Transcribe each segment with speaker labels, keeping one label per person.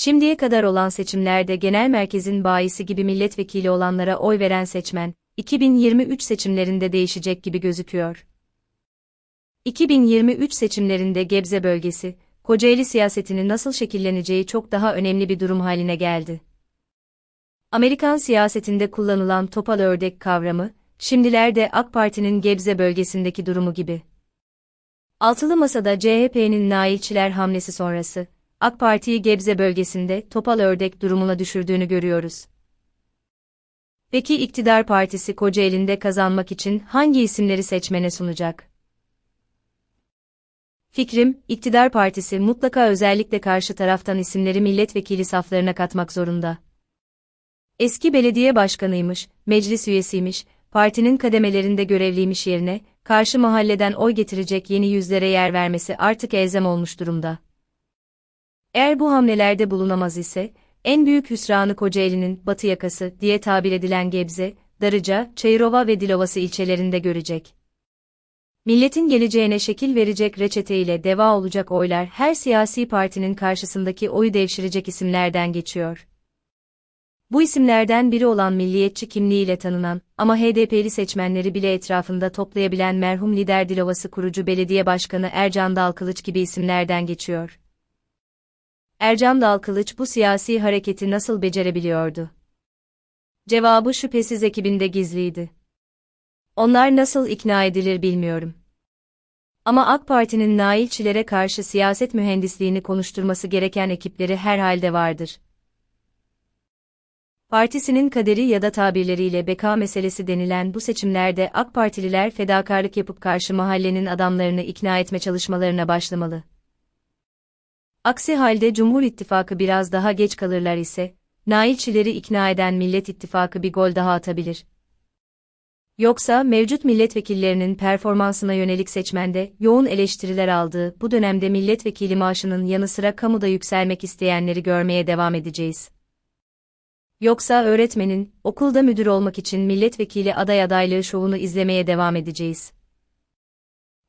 Speaker 1: Şimdiye kadar olan seçimlerde genel merkezin bayisi gibi milletvekili olanlara oy veren seçmen, 2023 seçimlerinde değişecek gibi gözüküyor. 2023 seçimlerinde Gebze bölgesi, Kocaeli siyasetinin nasıl şekilleneceği çok daha önemli bir durum haline geldi. Amerikan siyasetinde kullanılan topal ördek kavramı, şimdilerde AK Parti'nin Gebze bölgesindeki durumu gibi. Altılı Masa'da CHP'nin nailçiler hamlesi sonrası, AK Parti'yi Gebze bölgesinde topal ördek durumuna düşürdüğünü görüyoruz. Peki iktidar partisi Kocaeli'nde kazanmak için hangi isimleri seçmene sunacak? Fikrim, iktidar partisi mutlaka özellikle karşı taraftan isimleri milletvekili saflarına katmak zorunda. Eski belediye başkanıymış, meclis üyesiymiş, partinin kademelerinde görevliymiş yerine, karşı mahalleden oy getirecek yeni yüzlere yer vermesi artık elzem olmuş durumda. Eğer bu hamlelerde bulunamaz ise, en büyük hüsranı Kocaeli'nin batı yakası diye tabir edilen Gebze, Darıca, Çayırova ve Dilovası ilçelerinde görecek. Milletin geleceğine şekil verecek reçeteyle deva olacak oylar her siyasi partinin karşısındaki oyu devşirecek isimlerden geçiyor. Bu isimlerden biri olan milliyetçi kimliğiyle tanınan ama HDP'li seçmenleri bile etrafında toplayabilen merhum lider Dilovası kurucu belediye başkanı Ercan Dalkılıç gibi isimlerden geçiyor. Ercan Dalkılıç bu siyasi hareketi nasıl becerebiliyordu? Cevabı şüphesiz ekibinde gizliydi. Onlar nasıl ikna edilir bilmiyorum. Ama AK Parti'nin nailçilere karşı siyaset mühendisliğini konuşturması gereken ekipleri herhalde vardır. Partisinin kaderi ya da tabirleriyle beka meselesi denilen bu seçimlerde AK Partililer fedakarlık yapıp karşı mahallenin adamlarını ikna etme çalışmalarına başlamalı. Aksi halde Cumhur İttifakı biraz daha geç kalırlar ise, nailçileri ikna eden Millet İttifakı bir gol daha atabilir. Yoksa mevcut milletvekillerinin performansına yönelik seçmende yoğun eleştiriler aldığı bu dönemde milletvekili maaşının yanı sıra kamuda yükselmek isteyenleri görmeye devam edeceğiz. Yoksa öğretmenin okulda müdür olmak için milletvekili aday adaylığı şovunu izlemeye devam edeceğiz.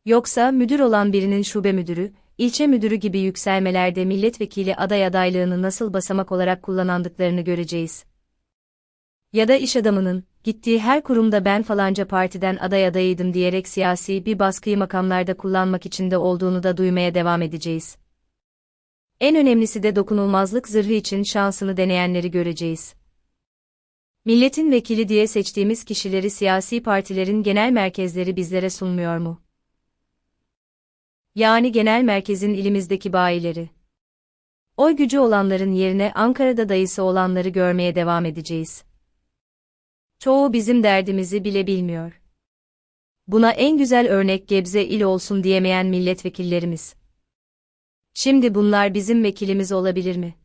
Speaker 1: Yoksa müdür olan birinin şube müdürü, ilçe müdürü gibi yükselmelerde milletvekili aday adaylığını nasıl basamak olarak kullanandıklarını göreceğiz. Ya da iş adamının, gittiği her kurumda ben falanca partiden aday adayıydım diyerek siyasi bir baskıyı makamlarda kullanmak için de olduğunu da duymaya devam edeceğiz. En önemlisi de dokunulmazlık zırhı için şansını deneyenleri göreceğiz. Milletin vekili diye seçtiğimiz kişileri siyasi partilerin genel merkezleri bizlere sunmuyor mu? Yani genel merkezin ilimizdeki bayileri. Oy gücü olanların yerine Ankara'da dayısı olanları görmeye devam edeceğiz. Çoğu bizim derdimizi bile bilmiyor. Buna en güzel örnek Gebze il olsun diyemeyen milletvekillerimiz. Şimdi bunlar bizim vekilimiz olabilir mi?